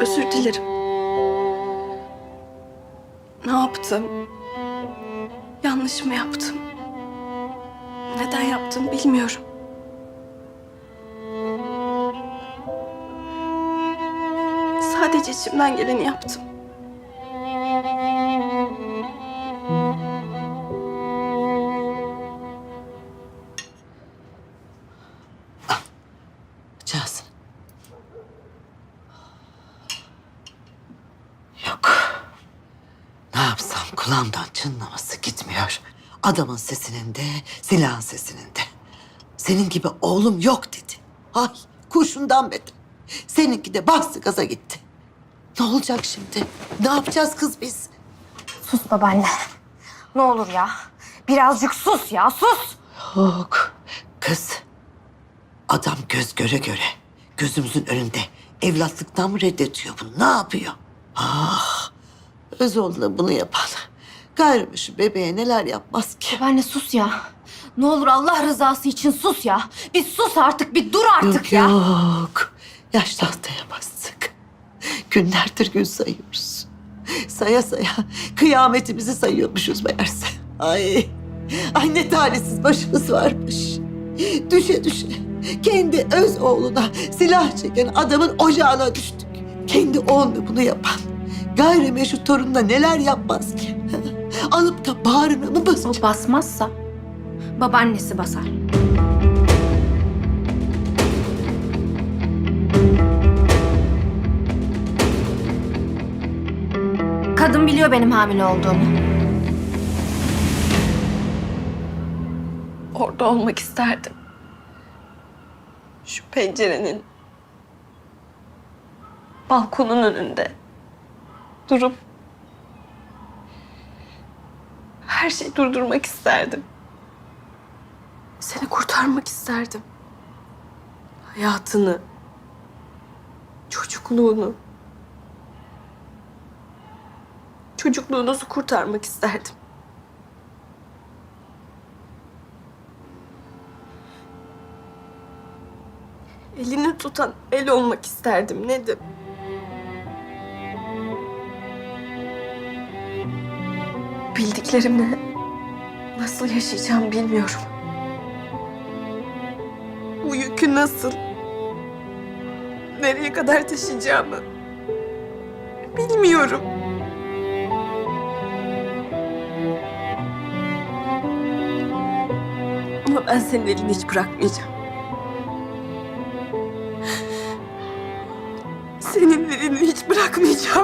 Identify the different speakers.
Speaker 1: Özür dilerim. Ne yaptım? Yanlış mı yaptım? Neden yaptım bilmiyorum. Sadece içimden geleni yaptım.
Speaker 2: Yok. Ne yapsam kulağımdan çınlaması gitmiyor. Adamın sesinin de, silahın sesinin de. Senin gibi oğlum yok dedi. Ay kurşundan beter. Seninki de bastı gaza gitti. Ne olacak şimdi? Ne yapacağız kız biz?
Speaker 3: Sus babaanne. Ne olur ya. Birazcık sus ya sus.
Speaker 2: Yok. Kız. Adam göz göre göre gözümüzün önünde evlatlıktan mı reddediyor bunu? Ne yapıyor? Ah. Özoğlu'na bunu yapan. Gayrı şu bebeğe neler yapmaz ki?
Speaker 3: Babaanne sus ya. Ne olur Allah rızası için sus ya. Bir sus artık bir dur artık
Speaker 2: Yok
Speaker 3: ya.
Speaker 2: yok. Yaş tahtaya bastık. Günlerdir gün sayıyoruz. Saya saya kıyametimizi sayıyormuşuz meğerse. Ay, ay ne talihsiz başımız varmış. Düşe düşe kendi öz oğluna silah çeken adamın ocağına düştük. Kendi oğluna bunu yapan gayrimeşru torununa neler yapmaz ki? Alıp da bağrına mı basacak?
Speaker 3: O basmazsa babaannesi basar. Kadın biliyor benim hamile olduğumu.
Speaker 1: Orada olmak isterdim. Şu pencerenin balkonun önünde durup her şeyi durdurmak isterdim. Seni kurtarmak isterdim. Hayatını, çocukluğunu, çocukluğunuzu kurtarmak isterdim. Elini tutan el olmak isterdim Nedim. Bildiklerimle nasıl yaşayacağım bilmiyorum. Bu yükü nasıl, nereye kadar taşıyacağımı bilmiyorum. Ama ben senin elini hiç bırakmayacağım. Senin elini hiç bırakmayacağım